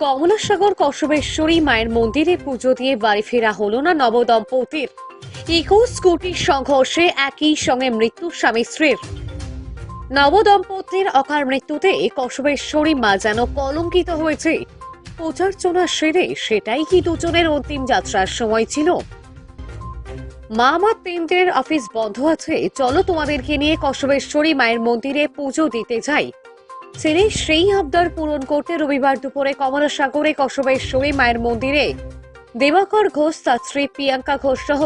কমলাসাগর কসবেশ্বরী মায়ের মন্দিরে পুজো দিয়ে বাড়ি ফেরা হলো না নবদম্পতির। ইকো স্কুটির সংঘর্ষে একই সঙ্গে মৃত্যু স্বামী স্ত্রীর। নবদম্পতির অকার মৃত্যুতে কসবেশ্বরী মা যেন কলঙ্কিত হয়েছে। পূজার্চনা সেরে সেটাই কি দুজনের অন্তিম যাত্রার সময় ছিল? মা আমার তিন দিনের অফিস বন্ধ আছে। চলো তোমাদেরকে নিয়ে কসবেশ্বরী মায়ের মন্দিরে পুজো দিতে যাই। ছেলে সেই আবদার পূরণ করতে রবিবার দুপুরে কমলাসাগরে কসবেশ্বরী মায়ের মন্দিরে। দেবাকর ঘোষ তার স্ত্রী প্রিয়াঙ্কা ঘোষ সহ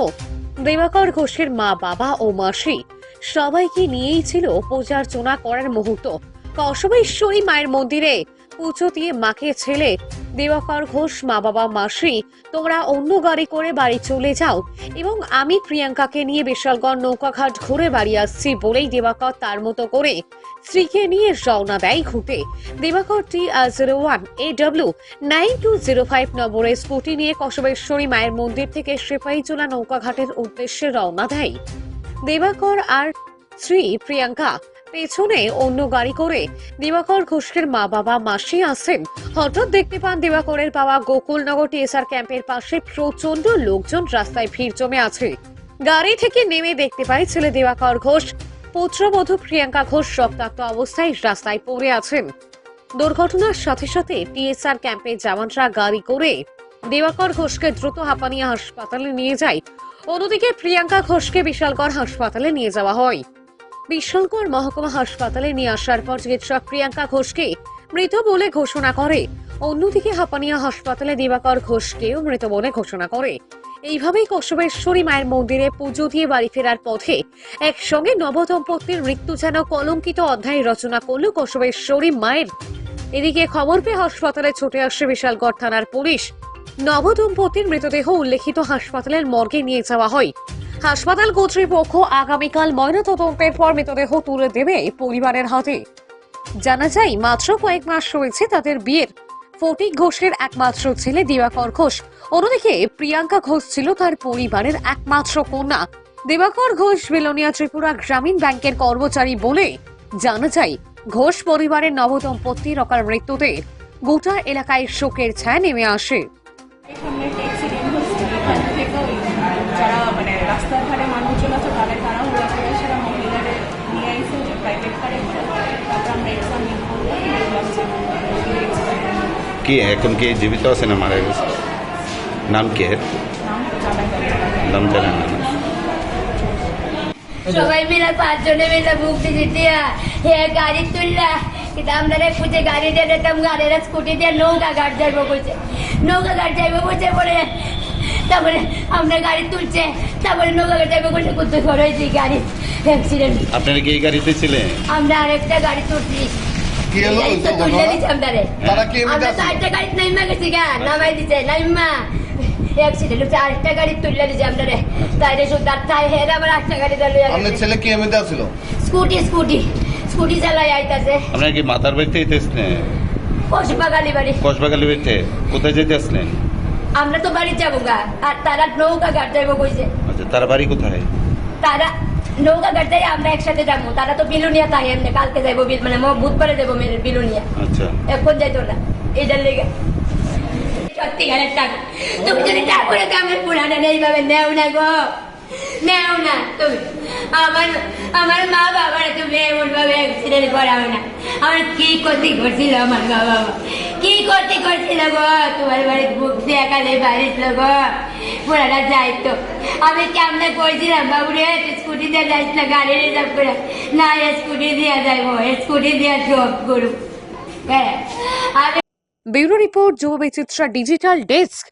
দেবাকর ঘোষের মা, বাবা ও মাসি সবাইকে নিয়েই ছিল পূজার্চনা করার মুহূর্ত। কসবেশ্বরী মায়ের মন্দিরে পুজো দিয়ে মাকে, ছেলে দেবাকর ঘোষ মা বাবা মাসি, তোমরা অন্য গাড়ি করে বাড়ি চলে যাও। এবং আমি প্রিয়াঙ্কাকে নিয়ে বিশালগড় নৌকাঘাট ঘুরে বাড়ি আসছি বলেই দেবাকর তার মতো করে স্ত্রীকে নিয়ে রওনা দেয় ঘুরতে। Debakar T zero one A W nine two zero five নম্বরে স্কুটি নিয়ে কসবেশ্বরী মায়ের মন্দির থেকে সিপাহীজোলা নৌকাঘাটের উদ্দেশ্যে রওনা দেয়। দেবাকর আর স্ত্রী প্রিয়াঙ্কা পেছনে অন্য গাড়ি করে দিবাকর ঘোষের মা বাবা মাসি আসেন। হঠাৎ দেখতে পান দিবাকরের বাবা গোকুলনগর টিএসআর ক্যাম্পের পাশে প্রচণ্ড লোকজন রাস্তায় ভিড় জমে আছে। গাড়ি থেকে নেমে দেখতে পায় ছেলে দিবাকর ঘোষ। পুত্রবধূ প্রিয়াঙ্কা ঘোষ রক্তাক্ত অবস্থায় রাস্তায় পড়ে আছেন। দুর্ঘটনার সাথে সাথে টিএসআর ক্যাম্পে জওয়ানরা গাড়ি করে দিবাকর ঘোষকে দ্রুত হাঁপানিয়া হাসপাতালে নিয়ে যায়। অন্যদিকে প্রিয়াঙ্কা ঘোষকে বিশালগড় হাসপাতালে নিয়ে যাওয়া হয়। বিশালগড় মহকুমা হাসপাতালে নিয়ে আসার পর চিকিৎসক প্রিয়াঙ্কা ঘোষকে মৃত বলে ঘোষণা করে। অন্যদিকে হাঁপানিয়া হাসপাতালে দিবাকর ঘোষকেও মৃত বলে ঘোষণা করে। এইভাবেই কসবেশ্বরী মায়ের মন্দিরে পুজো দিয়ে বাড়ি ফেরার পথে একসঙ্গে নবদম্পতির মৃত্যু যেন কলঙ্কিত অধ্যায় রচনা করল কসবেশ্বরী মায়ের। এদিকে খবর পেয়ে হাসপাতালে ছুটে আসে বিশালগড় থানার পুলিশ। নবদম্পতির মৃতদেহ উল্লেখিত হাসপাতালের মর্গে নিয়ে যাওয়া হয়। হাসপাতাল কর্তৃপক্ষ আগামীকাল ময়নাতদন্তের পর মৃতদেহ তুলে দেবে পরিবারের হাতে। জানা যায়, মাত্র কয়েক মাস রয়েছে তাদের বিয়ের। ফটিক ঘোষের একমাত্র ছেলে দিবাকর ঘোষ। অন্যদিকে, প্রিয়াঙ্কা ঘোষ ছিল তার পরিবারের একমাত্র কন্যা। দিবাকর ঘোষ বেলোনিয়া ত্রিপুরা গ্রামীণ ব্যাংকের কর্মচারী বলে জানা যায়, ঘোষ পরিবারের নবদম্পতির অকাল মৃত্যুতে গোটা এলাকায় শোকের ছায়া নেমে আসে। মানে ধারে মানুষজন আছে তাদের তারা হুড়া করে সেটা মহিলাদের নিয়ে আইসে যে প্রাইভেট কারে তারপর আমরা expired। কি এখন কি জীবিত আছে না মারা গেছে নাম কি নাম জানা না? সবাই মিলে পাঁচজনে মিলে বুক দিছি দিয়া হে গাড়ি তুললা কিন্তু আমরা খুঁজে গাড়ি দিয়ে দিতাম গাড়ির স্কুটি দিয়ে নৌকা ঘাট যাইব কইছে নৌকা ঘাট যাইব কইছে পরে তারপরে আমরা গাড়ি তুলছে তারপরে নৌকা কইছে কুত্তে ঘর হয়েছে গাড়ি অ্যাক্সিডেন্ট আপনারা কি গাড়িতে ছিলেন? আমরা আরেকটা গাড়ি তুলছি। আমরা? চারটা গাড়ি নাইমা গেছি গা নামাই দিছে নাইমা। অ্যাক্সিডেন্ট হচ্ছে আরেকটা গাড়ি তুললে দিছে আমরা রে তাই রে শুধু তাই হেরে আবার একটা গাড়ি দলে আপনার ছেলে কি এমনিতে আসছিল স্কুটি স্কুটি। স্কুটি চালাই আইতাছে। আপনারা কি মাতার বাড়িতে যেতে আসলেন বাড়ি। কসবাগালি বাড়িতে। কোথায় যেতে আসলেন আমরা তো বাড়ি যাব গা আর তারা নৌকা ঘাট যাইবো কইছে। আচ্ছা তার বাড়ি কোথায়? তারা নৌকা ঘাট যাই আমরা একসাথে যাব তারা তো বিলুনিয়া তাই এমনি কালকে যাইবো বিল মানে ম- বুধবারে যাব মেরে বিলুনিয়া। আচ্ছা। এখন যাইতো না এটার লেগে। সত্যিকারের টাকা তুমি যদি ঠাকুরের কামের পুরানো এইভাবে নেও না গো। নেও না তুমি। আমার আমার মা বাবার তুমি এমন ভাবে অ্যাক্সিডেন্ট করাও না। আমার কি ক্ষতি করছিল আমার মা বাবা? কি করতে করছিল গো? তোমার বাড়ির বুক দিয়ে একালে বাড়ির গো। পুরাটা যাইতো। আমি কেমনে করছিলাম বাবু রে স্কুটি দিয়ে যাইস না গাড়ি রিজার্ভ করে। না স্কুটি দিয়ে যাইবো স্কুটি দিয়ে জব করুক। হ্যাঁ। ব্যুরো রিপোর্ট, যুব বিচিত্রা, ডিজিটাল ডেস্ক।